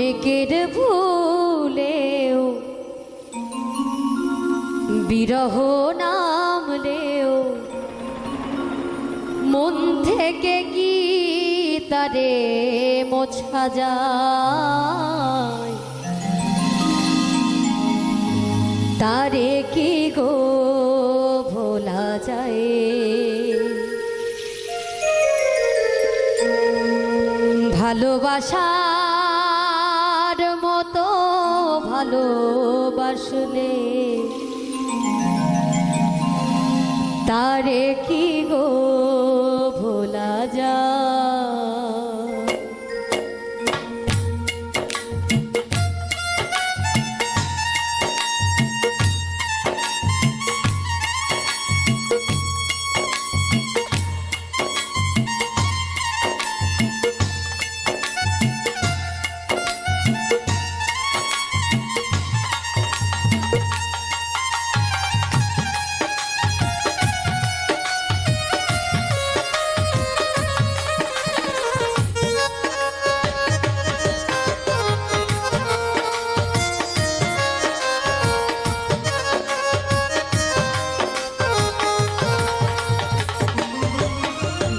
অনেকের ভুলেও, বিরহ নামলেও মন থেকে কি তারে মোছা যায়। তারে কি গো ভোলা যায়? ভালোবাসার ভালোবাসলে। তারে কি গো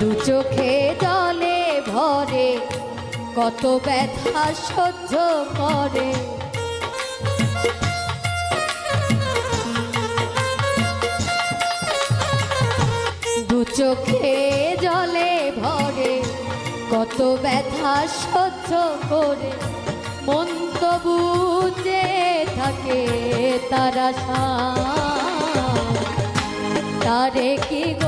দু চোখে জলে ভরে, কত ব্যথা সহ্য করে। দু চোখে জলে ভরে, কত ব্যথা সহ্য করে। মন তো বুঝে থাকে তারা তারে কি গো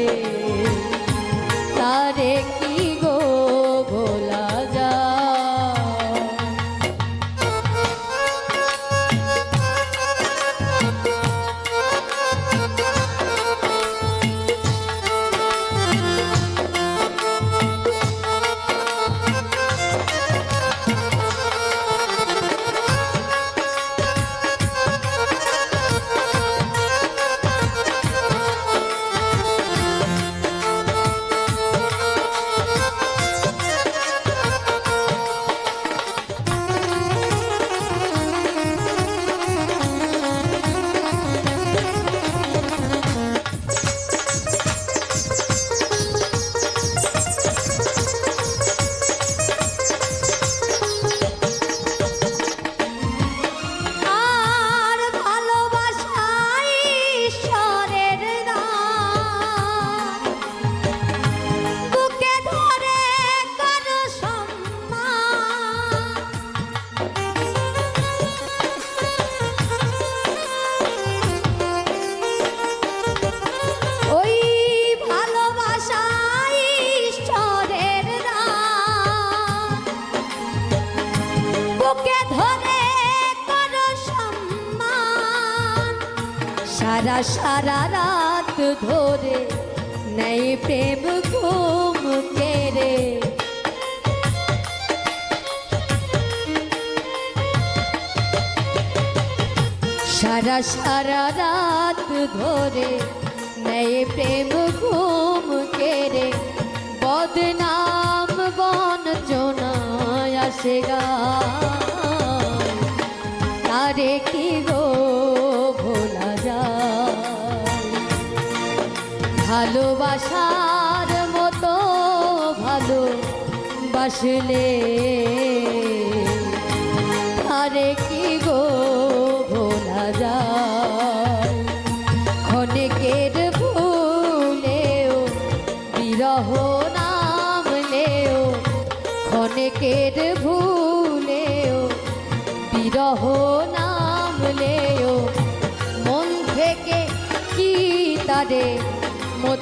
বুকে ধরে করো সম্মান? সারা সারা রাত ধরে নেই প্রেম ঘুম কেড়ে। সারা সারা রাত ধরে নেই প্রেম ঘুম কেড়ে। বদনাম বন চোনা আসে গা। ভালোবাসার মতো ভালো বাসলে। তারে কি গো ভোলা যায়। ক্ষণিকের ভুলেও, বিরহ নামলেও ক্ষণিকের ভুলেও, বিরহ নাম নামলেও মন থেকে কি তারে